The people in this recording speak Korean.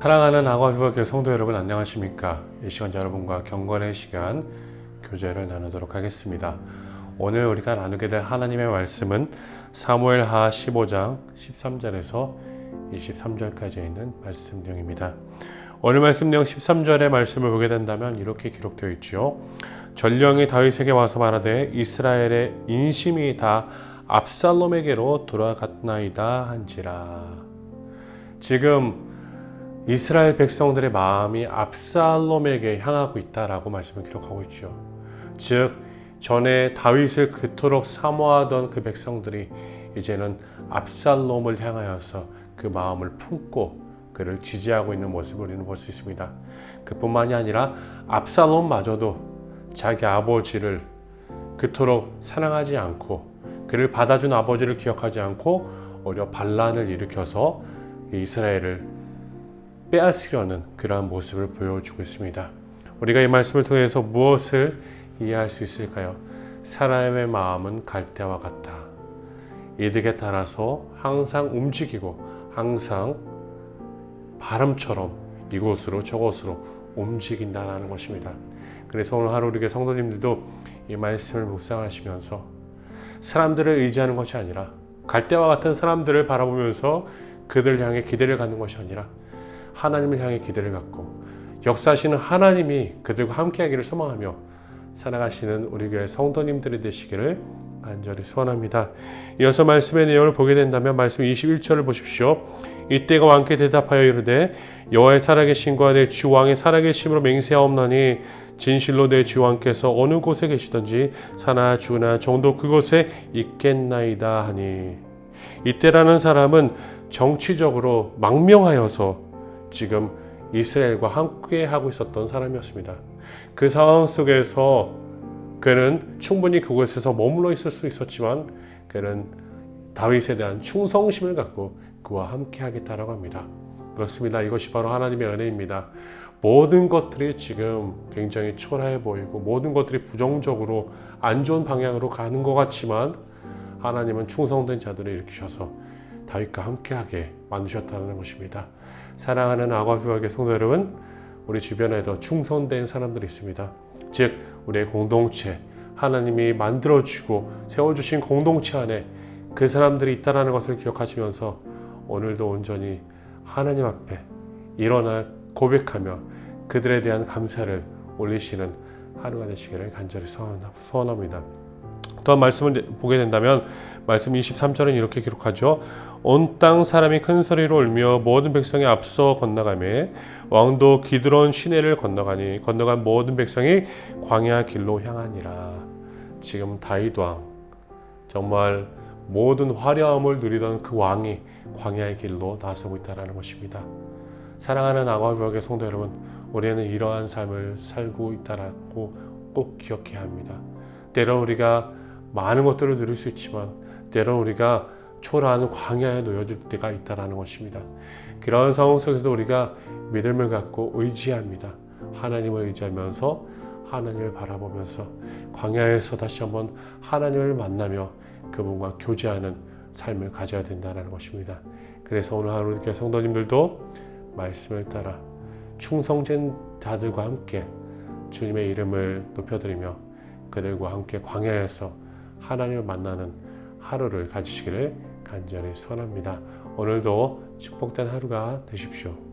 사랑하는 아과뷰어 성도 여러분 안녕하십니까? 이 시간 여러분과 경건의 시간 교제를 나누도록 하겠습니다. 오늘 우리가 나누게 될 하나님의 말씀은 사무엘하 15장 13절에서 23절까지 있는 말씀 내용입니다. 오늘 말씀 내용 13절의 말씀을 보게 된다면 이렇게 기록되어 있지요. 전령이 다윗에게 와서 말하되 이스라엘의 인심이 다 압살롬에게로 돌아갔나이다 한지라. 지금 이스라엘 백성들의 마음이 압살롬에게 향하고 있다라고 말씀을 기록하고 있죠. 즉 전에 다윗을 그토록 사모하던 그 백성들이 이제는 압살롬을 향하여서 그 마음을 품고 그를 지지하고 있는 모습을 우리는 볼 수 있습니다. 그뿐만이 아니라 압살롬마저도 자기 아버지를 그토록 사랑하지 않고 그를 받아준 아버지를 기억하지 않고 오히려 반란을 일으켜서 이스라엘을 빼앗으려는 그러한 모습을 보여주고 있습니다. 우리가 이 말씀을 통해서 무엇을 이해할 수 있을까요? 사람의 마음은 갈대와 같다. 이득에 따라서 항상 움직이고 항상 바람처럼 이곳으로 저곳으로 움직인다는 것입니다. 그래서 오늘 하루 우리 성도님들도 이 말씀을 묵상하시면서 사람들을 의지하는 것이 아니라 갈대와 같은 사람들을 바라보면서 그들 향해 기대를 갖는 것이 아니라 하나님을 향해 기대를 갖고 역사하시는 하나님이 그들과 함께하기를 소망하며 살아가시는 우리 교회 성도님들이 되시기를 간절히 소원합니다. 이어서 말씀의 내용을 보게 된다면 말씀 21절을 보십시오. 이때가 왕께 대답하여 이르되 여호와의 살아계신과 내 주 왕의 살아계심으로 맹세하옵나니 진실로 내 주 왕께서 어느 곳에 계시든지 사나 주나 정도 그곳에 있겠나이다 하니 이때라는 사람은 정치적으로 망명하여서 지금 이스라엘과 함께 하고 있었던 사람이었습니다. 그 상황 속에서 그는 충분히 그곳에서 머물러 있을 수 있었지만 그는 다윗에 대한 충성심을 갖고 그와 함께 하겠다라고 합니다. 그렇습니다. 이것이 바로 하나님의 은혜입니다. 모든 것들이 지금 굉장히 초라해 보이고 모든 것들이 부정적으로 안 좋은 방향으로 가는 것 같지만 하나님은 충성된 자들을 일으키셔서 다윗과 함께하게 만드셨다는 것입니다. 사랑하는 아과뷰에게 성도 여러분, 우리 주변에도 충성된 사람들이 있습니다. 즉 우리의 공동체, 하나님이 만들어주고 세워주신 공동체 안에 그 사람들이 있다는 것을 기억하시면서 오늘도 온전히 하나님 앞에 일어나 고백하며 그들에 대한 감사를 올리시는 하루가 되시기를 간절히 소원합니다. 또한 말씀을 보게 된다면 말씀 23절은 이렇게 기록하죠. 온 땅 사람이 큰 소리로 울며 모든 백성이 앞서 건너가매 왕도 기드론 시내를 건너가니 건너간 모든 백성이 광야 길로 향하니라. 지금 다윗 왕 정말 모든 화려함을 누리던 그 왕이 광야의 길로 나서고 있다는 것입니다. 사랑하는 아과부역의 성도 여러분, 우리는 이러한 삶을 살고 있다라고 꼭 기억해야 합니다. 때로 우리가 많은 것들을 누릴 수 있지만 때로 우리가 초라한 광야에 놓여질 때가 있다라는 것입니다. 그런 상황 속에서 우리가 믿음을 갖고 의지합니다. 하나님을 의지하면서 하나님을 바라보면서 광야에서 다시 한번 하나님을 만나며 그분과 교제하는 삶을 가져야 된다는 것입니다. 그래서 오늘 하루 이렇게 성도님들도 말씀을 따라 충성된 자들과 함께 주님의 이름을 높여드리며 그들과 함께 광야에서 하나님을 만나는 하루를 가지시기를 간절히 선합니다. 오늘도 축복된 하루가 되십시오.